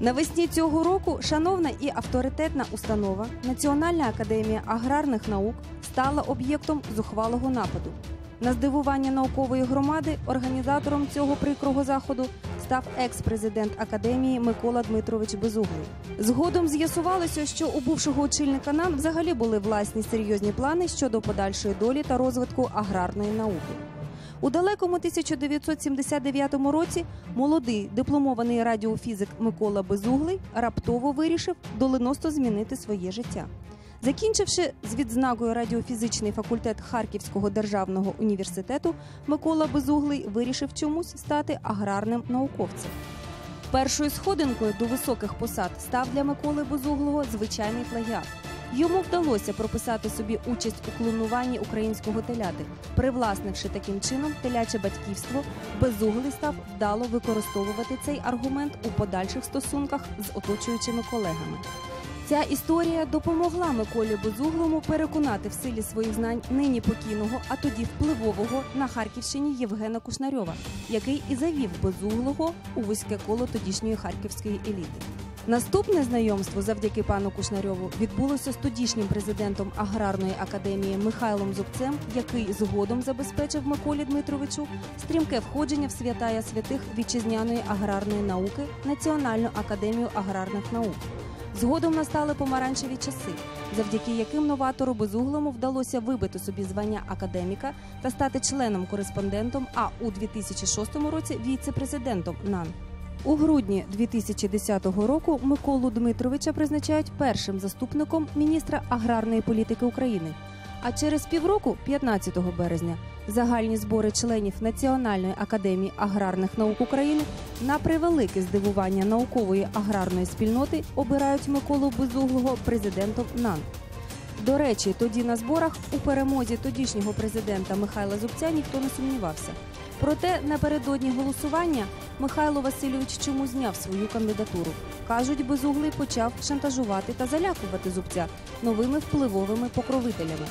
Навесні цього року шановна і авторитетна установа Національна академія аграрних наук стала об'єктом зухвалого нападу. На здивування наукової громади організатором цього прикрого заходу став екс-президент академії Микола Дмитрович Безуглий. Згодом з'ясувалося, що у бувшого очільника НАН взагалі були власні серйозні плани щодо подальшої долі та розвитку аграрної науки. У далекому 1979 році молодий дипломований радіофізик Микола Безуглий раптово вирішив доленосто змінити своє життя. Закінчивши з відзнакою радіофізичний факультет Харківського державного університету, Микола Безуглий вирішив чомусь стати аграрним науковцем. Першою сходинкою до високих посад став для Миколи Безуглого звичайний плагіат. Йому вдалося прописати собі участь у клонуванні українського теляти. Привласнивши таким чином теляче батьківство, Безуглий став вдало використовувати цей аргумент у подальших стосунках з оточуючими колегами. Ця історія допомогла Миколі Безуглому переконати в силі своїх знань нині покійного, а тоді впливового на Харківщині Євгена Кушнарьова, який і завів Безуглого у вузьке коло тодішньої харківської еліти. Наступне знайомство завдяки пану Кушнарьову відбулося з тодішнім президентом аграрної академії Михайлом Зубцем, який згодом забезпечив Миколі Дмитровичу стрімке входження в святая святих вітчизняної аграрної науки Національну академію аграрних наук. Згодом настали помаранчеві часи, завдяки яким новатору безуглому вдалося вибити собі звання академіка та стати членом-кореспондентом, а у 2006 році віце-президентом НАН. У грудні 2010 року Миколу Дмитровича призначають першим заступником міністра аграрної політики України. А через півроку, 15 березня, загальні збори членів Національної академії аграрних наук України на превелике здивування наукової аграрної спільноти обирають Миколу Безуглого президентом НАН. До речі, тоді на зборах у перемозі тодішнього президента Михайла Зубця ніхто не сумнівався. Проте напередодні голосування Михайло Васильович чому зняв свою кандидатуру. Кажуть, безуглий почав шантажувати та залякувати зубця новими впливовими покровителями.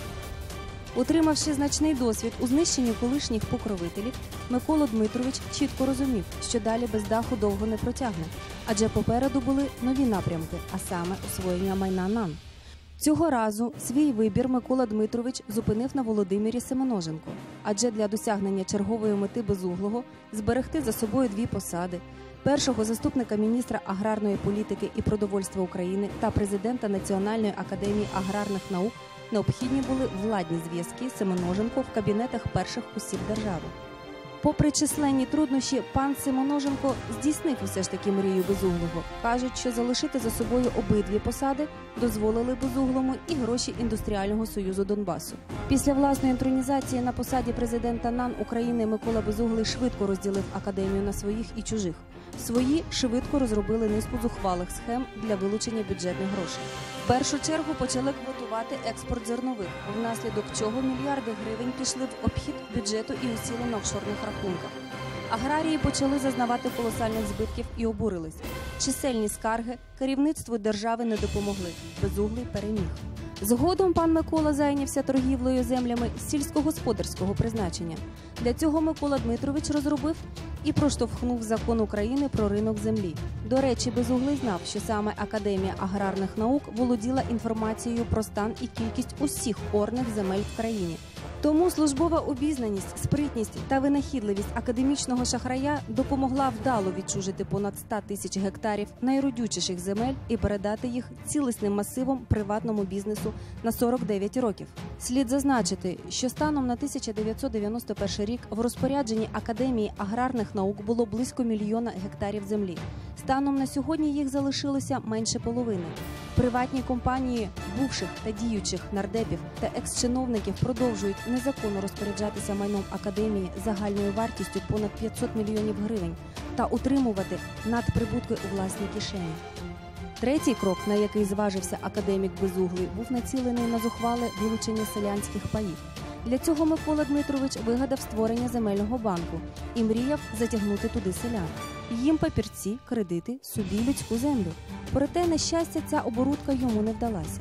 Отримавши значний досвід у знищенні колишніх покровителів, Микола Дмитрович чітко розумів, що далі без даху довго не протягне, адже попереду були нові напрямки, а саме освоєння майна НАН. Цього разу свій вибір Микола Дмитрович зупинив на Володимирі Семеноженко, адже для досягнення чергової мети безуглого зберегти за собою дві посади першого заступника міністра аграрної політики і продовольства України та президента Національної академії аграрних наук необхідні були владні зв'язки Семеноженко в кабінетах перших осіб держави. Попри численні труднощі, пан Симоноженко здійснив усе ж таки мрію безуглого. кажуть, що залишити за собою обидві посади дозволили безуглому і гроші індустріального союзу Донбасу. Після власної інтронізації на посаді президента НАН України Микола Безуглий швидко розділив академію на своїх і чужих. Свої швидко розробили низку зухвалих схем для вилучення бюджетних грошей. Першу чергу почали квотувати експорт зернових, внаслідок чого мільярди гривень пішли в обхід бюджету і усіли на офшорних рахунках. Аграрії почали зазнавати колосальних збитків і обурились. Чисельні скарги керівництву держави не допомогли. Безуглий переміг. Згодом пан Микола зайнявся торгівлею землями сільськогосподарського призначення. Для цього Микола Дмитрович розробив і проштовхнув закон України про ринок землі. До речі, Безуглий знав, що саме Академія аграрних наук володіла інформацією про стан і кількість усіх орних земель в країні. Тому службова обізнаність, спритність та винахідливість академічного шахрая допомогла вдало відчужити понад 100 тисяч гектарів найродючіших земель і передати їх цілісним масивом приватному бізнесу на 49 років. Слід зазначити, що станом на 1991 рік в розпорядженні Академії аграрних наук було близько мільйона гектарів землі. Станом на сьогодні їх залишилося менше половини. Приватні компанії бувших та діючих нардепів та екс-чиновників продовжують незаконно розпоряджатися майном академії загальною вартістю понад 500 мільйонів гривень та утримувати надприбутки у власній кишені. Третій крок, на який зважився академік Безуглий, був націлений на зухвале вилучення селянських паїв. Для цього Микола Дмитрович вигадав створення земельного банку і мріяв затягнути туди селян. Їм папірці, кредити, собі людську землю. Проте, на щастя, ця оборудка йому не вдалася.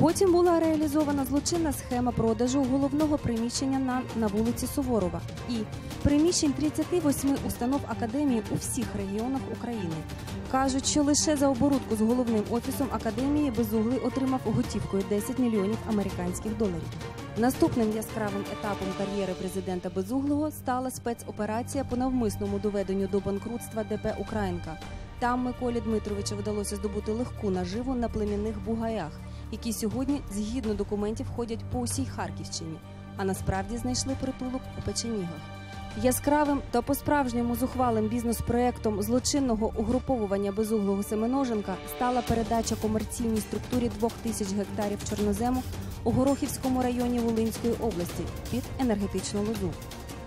Потім була реалізована злочинна схема продажу головного приміщення на, на вулиці Суворова і приміщень 38 установ академії у всіх регіонах України. Кажуть, що лише за оборудку з головним офісом академії Безуглий отримав готівкою 10 мільйонів американських доларів. Наступним яскравим етапом кар'єри президента Безуглого стала спецоперація по навмисному доведенню до банкрутства ДП Українка. Там Миколі Дмитровичу вдалося здобути легку наживу на племінних бугаях, які сьогодні згідно документів ходять по усій Харківщині, а насправді знайшли притулок у печенігах. Яскравим та по-справжньому зухвалим бізнес-проектом злочинного угруповування безуглого Семеноженка стала передача комерційній структурі двох тисяч гектарів чорнозему у Горохівському районі Волинської області під енергетичну лозу.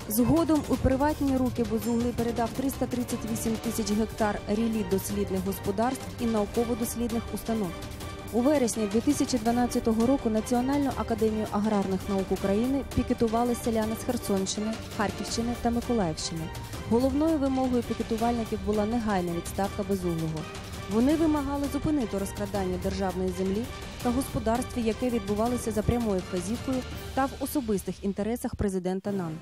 Згодом у приватні руки Безуглий передав 338 тисяч гектар рілі дослідних господарств і науково-дослідних установ. У вересні 2012 року Національну академію аграрних наук України пікетували селяни з Херсонщини, Харківщини та Миколаївщини. Головною вимогою пікетувальників була негайна відставка безуглого. Вони вимагали зупинити розкрадання державної землі та господарстві, яке відбувалося за прямою вказівкою та в особистих інтересах президента НАН.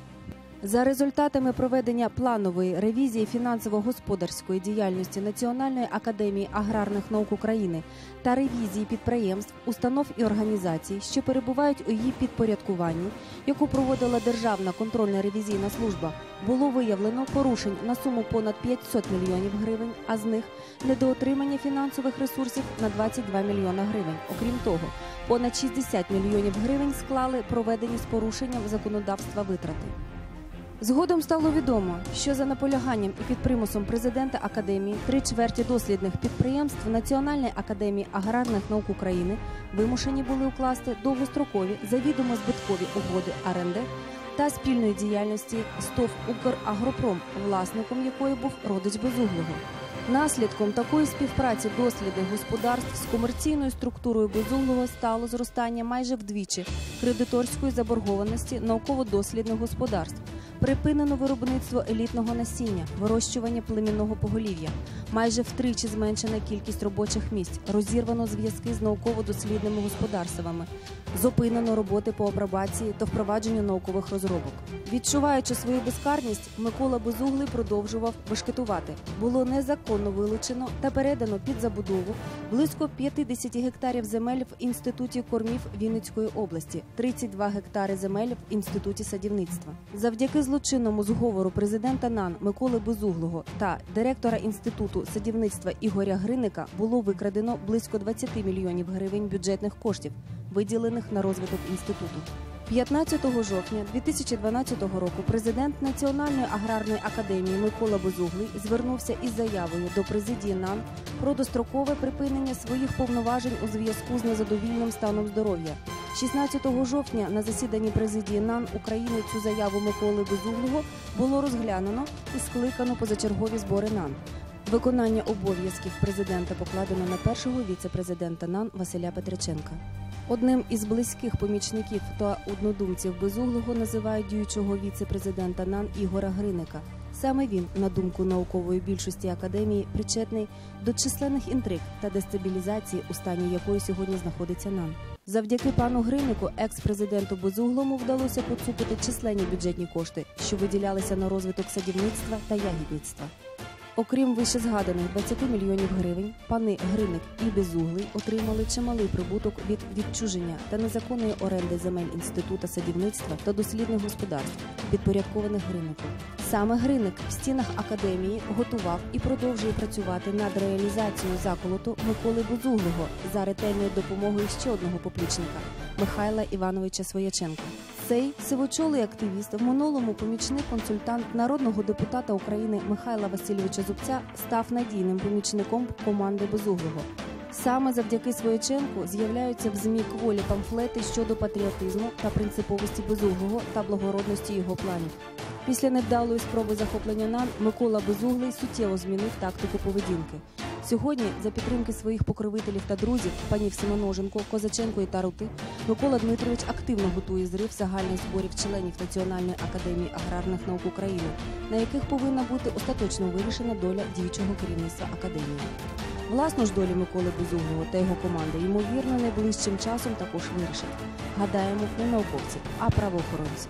За результатами проведення планової ревізії фінансово-господарської діяльності Національної академії аграрних наук України та ревізії підприємств, установ і організацій, що перебувають у її підпорядкуванні, яку проводила Державна контрольна ревізійна служба, було виявлено порушень на суму понад 500 мільйонів гривень, а з них недоотримання фінансових ресурсів на 22 мільйона гривень. Окрім того, понад 60 мільйонів гривень склали проведені з порушенням законодавства витрати. Згодом стало відомо, що за наполяганням і під примусом президента академії три чверті дослідних підприємств Національної академії аграрних наук України вимушені були укласти довгострокові завідомо збиткові угоди РНД та спільної діяльності з ТОВ «Украгропром», власником якої був родич Безуглого. Наслідком такої співпраці дослідних господарств з комерційною структурою безуглого стало зростання майже вдвічі кредиторської заборгованості науково-дослідних господарств. Припинено виробництво елітного насіння, вирощування племінного поголів'я, майже втричі зменшена кількість робочих місць, розірвано зв'язки з науково-дослідними господарствами, зупинено роботи по апробації та впровадженню наукових розробок. Відчуваючи свою безкарність, Микола Безуглий продовжував бешкетувати. Було незаконно вилучено та передано під забудову близько 50 гектарів земель в інституті кормів Вінницької області, 32 гектари земель в інституті садівництва. Завдяки злочинному зговору президента НАН Миколи Безуглого та директора інституту садівництва Ігоря Гриника було викрадено близько 20 мільйонів гривень бюджетних коштів, виділених на розвиток інституту. 15 жовтня 2012 року президент Національної аграрної академії Микола Безуглий звернувся із заявою до президії НАН про дострокове припинення своїх повноважень у зв'язку з незадовільним станом здоров'я. 16 жовтня на засіданні президії НАН України цю заяву Миколи Безуглого було розглянено і скликано позачергові збори НАН. Виконання обов'язків президента покладено на першого віце-президента НАН Василя Петриченка. Одним із близьких помічників та однодумців безуглого називають діючого віце-президента НАН Ігора Гриника. Саме він, на думку наукової більшості академії, причетний до численних інтриг та дестабілізації, у стані якої сьогодні знаходиться НАН. Завдяки пану Гринику, екс-президенту Безуглому, вдалося поцупити численні бюджетні кошти, що виділялися на розвиток садівництва та ягідництва. Окрім вищезгаданих 20 мільйонів гривень, пани Гриник і Безуглий отримали чималий прибуток від відчуження та незаконної оренди земель інститута садівництва та дослідних господарств, підпорядкованих Гринику. Саме Гриник в стінах академії готував і продовжує працювати над реалізацією заколоту Миколи Безуглого за ретельною допомогою ще одного поплічника Михайла Івановича Свояченка. Цей сивочолий активіст в минулому помічник консультант народного депутата України Михайла Васильовича Зубця став надійним помічником команди Безуглого. Саме завдяки Свояченку з'являються в змі кволі памфлети щодо патріотизму та принциповості Безуглого та благородності його планів. Після невдалої спроби захоплення НАН Микола Безуглий суттєво змінив тактику поведінки. Сьогодні, за підтримки своїх покровителів та друзів, панів Семеноженко, Козаченко і Тарути, Микола Дмитрович активно готує зрив загальних зборів членів Національної академії аграрних наук України, на яких повинна бути остаточно вирішена доля діючого керівництва академії. Власну ж долю Миколи Безуглого та його команди ймовірно найближчим часом також вирішать. Гадаємо, не науковці, а правоохоронці.